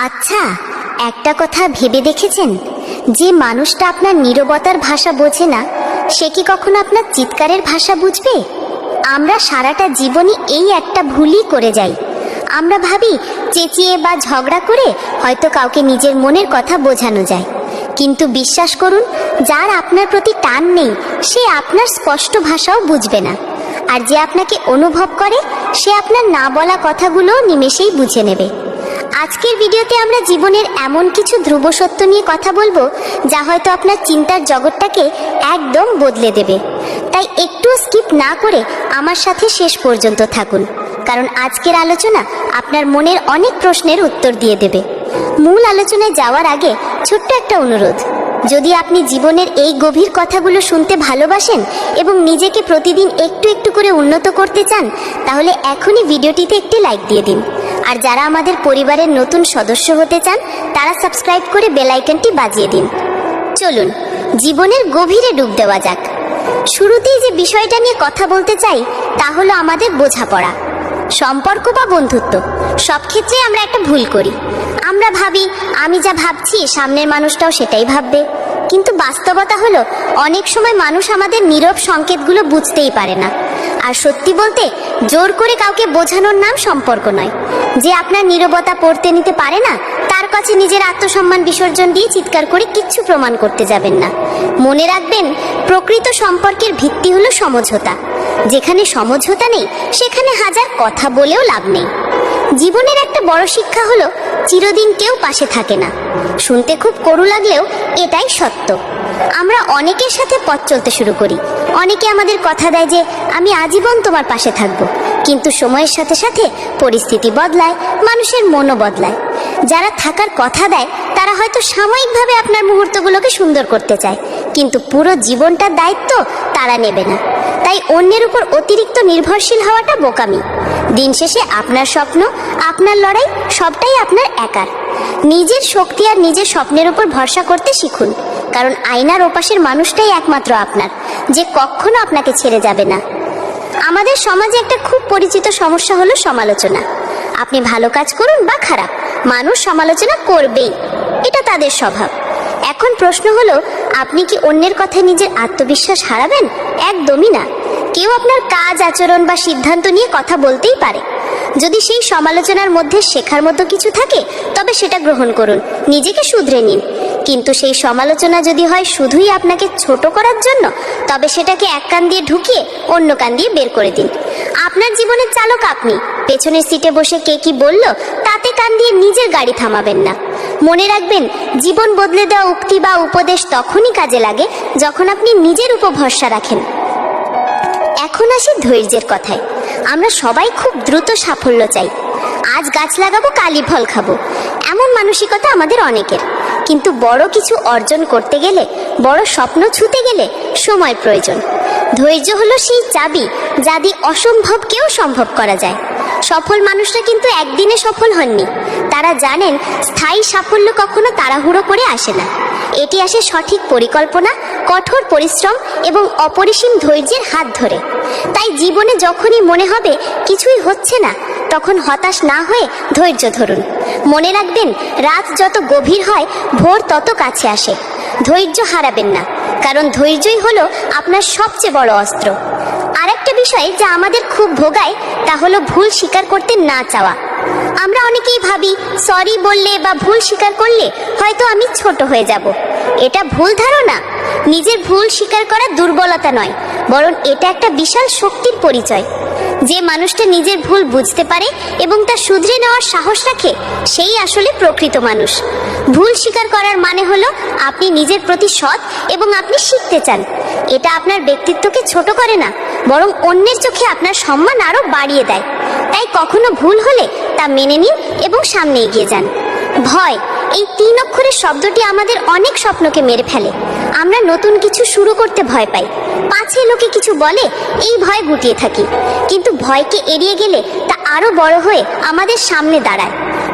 আচ্ছা একটা কথা ভেবে দেখেছেন? যে মানুষটা আপনার নীরবতার ভাষা বোঝে না, সে কি কখনো আপনার চিৎকারের ভাষা বুঝবে? আমরা সারাটা জীবনই এই একটা ভুলই করে যাই। আমরা ভাবি, চেঁচিয়ে বা ঝগড়া করে হয়তো কাউকে নিজের মনের কথা বোঝানো যায়। কিন্তু বিশ্বাস করুন, যার আপনার প্রতি টান নেই, সে আপনার স্পষ্ট ভাষাও বুঝবে না। আর যে আপনাকে অনুভব করে, সে আপনার না বলা কথাগুলোও নিমেষেই বুঝে নেবে। আজকের ভিডিওতে আমরা জীবনের এমন কিছু ধ্রুব সত্য নিয়ে কথা বলব, যা হয়তো আপনার চিন্তার জগৎটাকে একদম বদলে দেবে। তাই একটু স্কিপ না করে আমার সাথে শেষ পর্যন্ত থাকুন, কারণ আজকের আলোচনা আপনার মনের অনেক প্রশ্নের উত্তর দিয়ে দেবে। মূল আলোচনায় যাওয়ার আগে ছোট্ট একটা অনুরোধ। যদি আপনি জীবনের এই গভীর কথাগুলো শুনতে ভালোবাসেন এবং নিজেকে প্রতিদিন একটু একটু করে উন্নত করতে চান, তাহলে এখনই ভিডিওটিতে একটি লাইক দিয়ে দিন। আর যারা আমাদের পরিবারের নতুন সদস্য হতে চান, তারা সাবস্ক্রাইব করে বেল আইকনটি বাজিয়ে দিন। চলুন, জীবনের গভীরে ডুব দেওয়া যাক। শুরুতেই যে বিষয়টা নিয়ে কথা বলতে চাই, তা হলো আমাদের বোঝাপড়া। সম্পর্ক বা বন্ধুত্ব, সব ক্ষেত্রে আমরা একটা ভুল করি। আমরা ভাবি, আমি যা ভাবছি, সামনের মানুষটাও সেটাই ভাববে। কিন্তু বাস্তবতা হলো, অনেক সময় মানুষ আমাদের নীরব সংকেতগুলো বুঝতেই পারে না। আর সত্যি বলতে, জোর করে কাউকে বোঝানোর নাম সম্পর্ক নয়। যে আপনার নীরবতা পড়তে নিতে পারে না, তার কাছে নিজের আত্মসম্মান বিসর্জন দিয়ে চিৎকার করে কিচ্ছু প্রমাণ করতে যাবেন না। মনে রাখবেন, প্রকৃত সম্পর্কের ভিত্তি হলো সমঝোতা। যেখানে সমঝোতা নেই, সেখানে হাজার কথা বলেও লাভ নেই। জীবনের একটা বড় শিক্ষা হলো, চিরদিন কেউ পাশে থাকে না। শুনতে খুব করু লাগলেও এটাই সত্য। আমরা অনেকের সাথে পথ চলতে শুরু করি। অনেকে আমাদের কথা দেয় যে, আমি আজীবন তোমার পাশে থাকব। কিন্তু সময়ের সাথে সাথে পরিস্থিতি বদলায়, মানুষের মনও বদলায়। যারা থাকার কথা দেয়, তারা হয়তো সাময়িকভাবে আপনার মুহূর্তগুলোকে সুন্দর করতে চায়, কিন্তু পুরো জীবনটার দায়িত্ব তারা নেবে না। তাই অন্যের উপর অতিরিক্ত নির্ভরশীল হওয়াটা বোকামি। দিন শেষে আপনার স্বপ্ন, আপনার লড়াই, সবটাই আপনার একার। নিজের শক্তি আর নিজের স্বপ্নের উপর ভরসা করতে শিখুন, কারণ আয়নার ওপাশের মানুষটাই একমাত্র আপনার, যে কখনো আপনাকে ছেড়ে যাবে না। আমাদের সমাজে একটা খুব পরিচিত সমস্যা হলো সমালোচনা। আপনি ভালো কাজ করুন বা খারাপ, মানুষ সমালোচনা করবেই, এটা তাদের স্বভাব। এখন প্রশ্ন হলো, আপনি কি অন্যের কথায় নিজের আত্মবিশ্বাস হারাবেন? একদমই না। কেউ আপনার কাজ, আচরণ বা সিদ্ধান্ত নিয়ে কথা বলতেই পারে। যদি সেই সমালোচনার মধ্যে শেখার মতো কিছু থাকে, তবে সেটা গ্রহণ করুন। নিজেকে শুধরে নিন। কিন্তু সেই সমালোচনা যদি হয় শুধুই আপনাকে ছোট করার জন্য, তবে সেটাকে এক কান দিয়ে ঢুকিয়ে অন্য কান দিয়ে বের করে দিন। আপনার জীবনের চালক আপনি। পেছনের সিটে বসে কে কি বলল, তাতে কান দিয়ে নিজের গাড়ি থামাবেন না। মনে রাখবেন, জীবন বদলে দেওয়া উক্তি বা উপদেশ তখনই কাজে লাগে যখন আপনি নিজের উপর ভরসা রাখেন। এখন আসি ধৈর্যের কথায়। আমরা সবাই খুব দ্রুত সাফল্য চাই। আজ গাছ লাগাবো কালি ফল খাব। এমন মানসিকতা আমাদের অনেকের। কিন্তু বড় কিছু অর্জন করতে গেলে, বড় স্বপ্ন ছুতে গেলে সময় প্রয়োজন। ধৈর্য হলো সেই চাবি যা দিয়ে অসম্ভবকেও সম্ভব করা যায়। সফল মানুষরা কিন্তু একদিনে সফল হননি। তারা জানেন স্থায়ী সাফল্য কখনো তাড়াহুড়ো করে আসে না। এটি আসে সঠিক পরিকল্পনা, কঠোর পরিশ্রম এবং অপরিসীম ধৈর্যের হাত ধরে। তাই জীবনে যখনই মনে হবে কিছুই হচ্ছে না তখন হতাশ না হয়ে ধৈর্য ধরুন। মনে রাখবেন, রাত যত গভীর হয়, ভোর তত কাছে আসে। ধৈর্য হারাবেন না, কারণ ধৈর্যই হলো আপনার সবচেয়ে বড় অস্ত্র। আরেকটা বিষয় যা আমাদের খুব ভোগায়, তা হলো ভুল স্বীকার করতে না চাওয়া। আমরা অনেকেই ভাবি, সরি বললে বা ভুল স্বীকার করলে হয়তো আমি ছোট হয়ে যাব। এটা ভুল ধারণা। নিজের ভুল স্বীকার করা দুর্বলতা নয়, বরং এটা একটা বিশাল শক্তির পরিচয়। যে মানুষটা নিজের ভুল বুঝতে পারে এবং তা শুধরে নেওয়ার সাহস রাখে, সেই আসলে প্রকৃত মানুষ। ভুল স্বীকার করার মানে হলো আপনি নিজের প্রতি সৎ এবং আপনি শিখতে চান। এটা আপনার ব্যক্তিত্বকে ছোট করে না, বরং অন্যের চোখে আপনার সম্মান আরও বাড়িয়ে দেয়। তাই কখনো ভুল হলে তা মেনে নিন এবং সামনে এগিয়ে যান। ভয় এই তিন অক্ষরের শব্দটি আমাদের অনেক স্বপ্নকে মেরে ফেলে। আমরা নতুন কিছু শুরু করতে ভয় পাই। পাছে লোকে কিছু বলে, এই ভয় গুটিয়ে থাকি। কিন্তু ভয়কে এড়িয়ে গেলে তা আরও বড় হয়ে আমাদের সামনে দাঁড়ায়।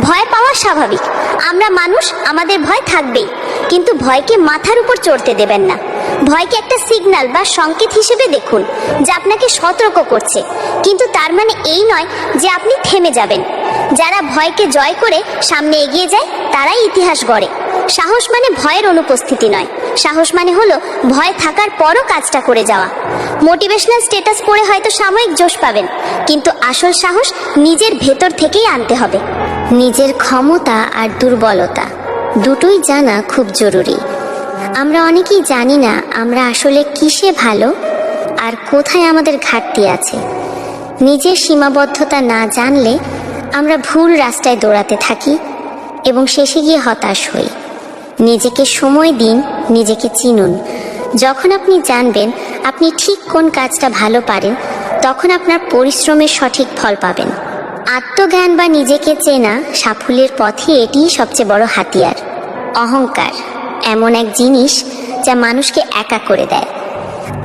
ভয় পাওয়া স্বাভাবিক। আমরা মানুষ, আমাদের ভয় থাকবেই। কিন্তু ভয়কে মাথার উপর চড়তে দেবেন না। ভয়কে একটা সিগন্যাল বা সংকেত হিসেবে দেখুন, যা আপনাকে সতর্ক করছে। কিন্তু তার মানে এই নয় যে আপনি থেমে যাবেন। যারা ভয়কে জয় করে সামনে এগিয়ে যায়, তারাই ইতিহাস গড়ে। সাহস মানে ভয়ের অনুপস্থিতি নয়। সাহস মানে হলো ভয় থাকার পরও কাজটা করে যাওয়া। মোটিভেশনাল স্ট্যাটাস পড়ে হয়তো সাময়িক জোশ পাবেন, কিন্তু আসল সাহস নিজের ভেতর থেকেই আনতে হবে। নিজের ক্ষমতা আর দুর্বলতা, দুটোই জানা খুব জরুরি। আমরা অনেকেই জানি না আমরা আসলে কিসে ভালো আর কোথায় আমাদের ঘাটতি আছে। নিজের সীমাবদ্ধতা না জানলে আমরা ভুল রাস্তায় দৌড়াতে থাকি এবং শেষে গিয়ে হতাশ হই। নিজেকে সময় দিন, নিজেকে চিনুন। যখন আপনি জানবেন আপনি ঠিক কোন কাজটা ভালো পারেন, তখন আপনার পরিশ্রমের সঠিক ফল পাবেন। আত্মজ্ঞান বা নিজেকে চেনা সাফল্যের পথে এটিই সবচেয়ে বড় হাতিয়ার। অহংকার এমন এক জিনিস যা মানুষকে একা করে দেয়।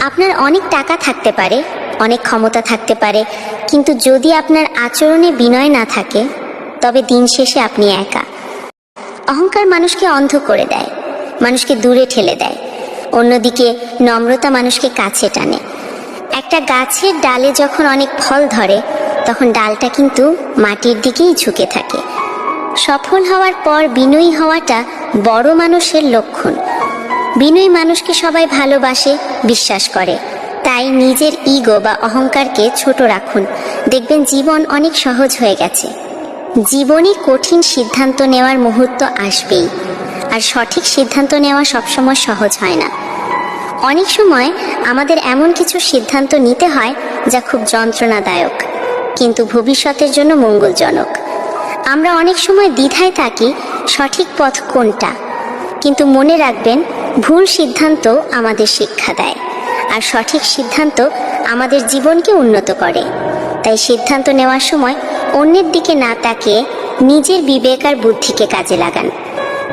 আপনার অনেক টাকা থাকতে পারে অনেক ক্ষমতা থাকতে পারে, কিন্তু যদি আপনার আচরণে বিনয় না থাকে, তবে দিন শেষে আপনি একা। অহংকার মানুষকে অন্ধ করে দেয়, মানুষকে দূরে ঠেলে দেয়, অন্যদিকে নম্রতা মানুষকে কাছে টানে। একটা গাছের ডালে যখন অনেক ফল ধরে, তখন ডালটা কিন্তু মাটির দিকেই ঝুঁকে থাকে। সফল হওয়ার পর বিনয়ী হওয়াটা বড় মানুষের লক্ষণ। বিনয়ী মানুষকে সবাই ভালোবাসে, বিশ্বাস করে। তাই নিজের ইগো বা অহংকারকে ছোট রাখুন। দেখবেন জীবন অনেক সহজ হয়ে গেছে। জীবনে কঠিন সিদ্ধান্ত নেওয়ার মুহূর্ত আসবেই। আর সঠিক সিদ্ধান্ত নেওয়া সবসময় সহজ হয় না। অনেক সময় আমাদের এমন কিছু সিদ্ধান্ত নিতে হয় যা খুব যন্ত্রণাদায়ক, কিন্তু ভবিষ্যতের জন্য মঙ্গলজনক। আমরা অনেক সময় দ্বিধায় থাকি সঠিক পথ কোনটা, কিন্তু মনে রাখবেন ভুল সিদ্ধান্ত আমাদের শিক্ষা দেয়। আর সঠিক সিদ্ধান্ত আমাদের জীবনকে উন্নত করে। তাই সিদ্ধান্ত নেওয়ার সময় অন্যের দিকে না তাকিয়ে নিজের বিবেক আর বুদ্ধিকে কাজে লাগান।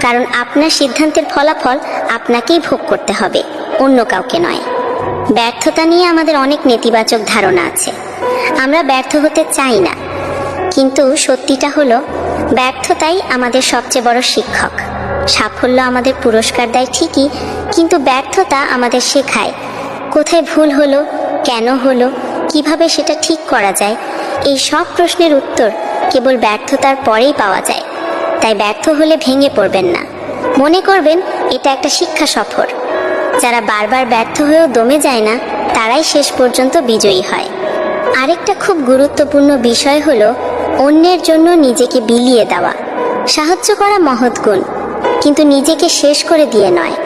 কারণ আপনার সিদ্ধান্তের ফলাফল আপনাকেই ভোগ করতে হবে, অন্য কাউকে নয়। ব্যর্থতা নিয়ে আমাদের অনেক নেতিবাচক ধারণা আছে। আমরা ব্যর্থ হতে চাই না। কিন্তু সত্যিটা হলো, ব্যর্থতাই আমাদের সবচেয়ে বড় শিক্ষক। সাফল্য আমাদের পুরস্কার দেয় ঠিকই, কিন্তু ব্যর্থতা আমাদের শেখায় কোথায় ভুল হলো, কেন হলো, কীভাবে সেটা ঠিক করা যায়, এই সব প্রশ্নের উত্তর কেবল ব্যর্থতার পরেই পাওয়া যায়। তাই ব্যর্থ হলে ভেঙে পড়বেন না। মনে করবেন, এটা একটা শিক্ষা সফর। যারা বারবার ব্যর্থ হয়েও দমে যায় না, তারাই শেষ পর্যন্ত বিজয়ী হয়। আরেকটা খুব গুরুত্বপূর্ণ বিষয় হলো, অন্যের জন্য নিজেকে বিলিয়ে দেওয়া। সাহায্য করা মহৎ গুণ, কিন্তু নিজেকে শেষ করে দিয়ে নয়।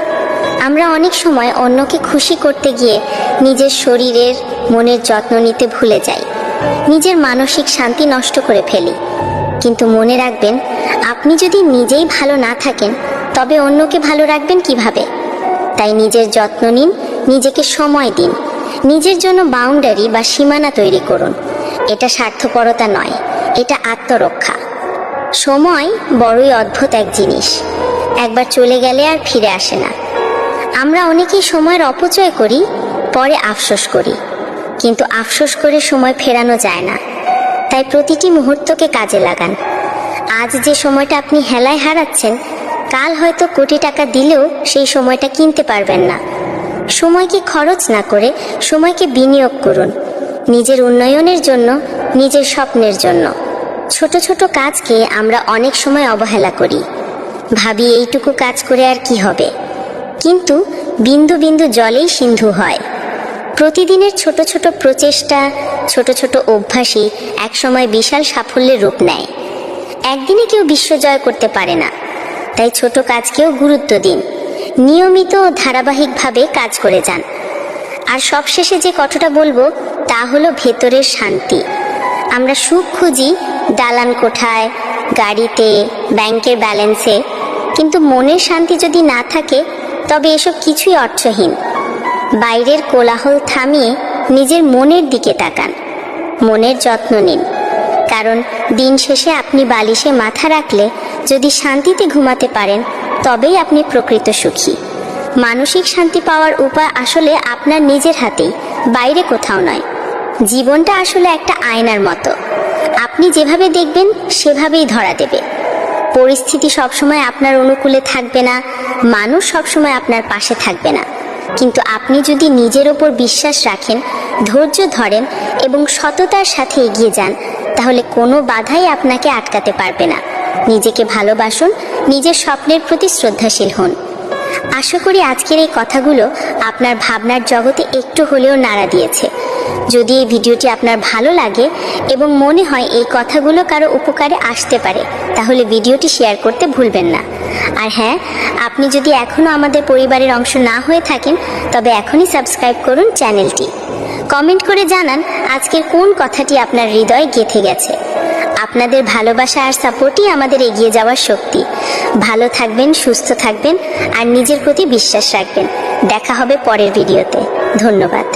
আমরা অনেক সময় অন্যকে খুশি করতে গিয়ে নিজের শরীরের মনের যত্ন নিতে ভুলে যাই। নিজের মানসিক শান্তি নষ্ট করে ফেলি। কিন্তু মনে রাখবেন, আপনি যদি নিজেই ভালো না থাকেন, তবে অন্যকে ভালো রাখবেন কীভাবে? তাই নিজের যত্ন নিন, নিজেকে সময় দিন। নিজের জন্য বাউন্ডারি বা সীমানা তৈরি করুন। এটা স্বার্থপরতা নয়, এটা আত্মরক্ষা। সময় বড়ই অদ্ভুত এক জিনিস। একবার চলে গেলে আর ফিরে আসে না। আমরা অনেকেই সময়ের অপচয় করি, পরে আফসোস করি। কিন্তু আফসোস করে সময় ফেরানো যায় না। তাই প্রতিটি মুহূর্তকে কাজে লাগান। আজ যে সময়টা আপনি হেলায় হারাচ্ছেন, কাল হয়তো কোটি টাকা দিলেও সেই সময়টা কিনতে পারবেন না। সময়কে খরচ না করে সময়কে বিনিয়োগ করুন। নিজের উন্নয়নের জন্য, নিজের স্বপ্নের জন্য। ছোট ছোট কাজকে আমরা অনেক সময় অবহেলা করি। ভাবি এইটুকু কাজ করে আর কি হবে? কিন্তু বিন্দু বিন্দু জলেই সিন্ধু হয়। প্রতিদিনের ছোট ছোট প্রচেষ্টা, ছোট ছোট অভ্যাসই একসময় বিশাল সাফল্যের রূপ নেয়। একদিনে কেউ বিশ্ব জয় করতে পারে না, তাই ছোট কাজকেও গুরুত্ব দিন। নিয়মিত ও ধারাবাহিকভাবে কাজ করে যান। আর সবশেষে যে কথাটা বলব, তা হলো ভেতরের শান্তি। আমরা সুখ খুঁজি দালান কোঠায়, গাড়িতে, ব্যাংকের ব্যালেন্সে, কিন্তু মনের শান্তি যদি না থাকে তবে এসব কিছুই অর্থহীন। বাইরের কোলাহল থামিয়ে নিজের মনের দিকে তাকান। মনের যত্ন নিন। কারণ দিন শেষে আপনি বালিশে মাথা রাখলে যদি শান্তিতে ঘুমাতে পারেন, তবেই আপনি প্রকৃত সুখী। মানসিক শান্তি পাওয়ার উপায় আসলে আপনার নিজের হাতেই, বাইরে কোথাও নয়। জীবনটা আসলে একটা আয়নার মতো। আপনি যেভাবে দেখবেন, সেভাবেই ধরা দেবে। পরিস্থিতি সবসময় আপনার অনুকূলে থাকবে না, মানুষ সবসময় আপনার পাশে থাকবে না। কিন্তু আপনি যদি নিজের ওপর বিশ্বাস রাখেন, ধৈর্য ধরেন এবং সততার সাথে এগিয়ে যান, তাহলে কোনো বাধাই আপনাকে আটকাতে পারবে না। নিজেকে ভালোবাসুন, নিজের স্বপ্নের প্রতি শ্রদ্ধাশীল হন। আশা করি আজকের এই কথাগুলো আপনার ভাবনার জগতে একটু হলেও নাড়া দিয়েছে। যদি এই ভিডিওটি আপনার ভালো লাগে এবং মনে হয় এই কথাগুলো কারও উপকারে আসতে পারে, তাহলে ভিডিওটি শেয়ার করতে ভুলবেন না। আর হ্যাঁ আপনি যদি এখনও আমাদের পরিবারের অংশ না হয়ে থাকেন, তবে এখনই সাবস্ক্রাইব করুন চ্যানেলটি। কমেন্ট করে জানান আজকের কোন কথাটি আপনার হৃদয়ে গেঁথে গেছে। আপনাদের ভালোবাসা আর সাপোর্টই আমাদের এগিয়ে যাওয়ার শক্তি। ভালো থাকবেন, সুস্থ থাকবেন, আর নিজের প্রতি বিশ্বাস রাখবেন। দেখা হবে পরের ভিডিওতে। ধন্যবাদ।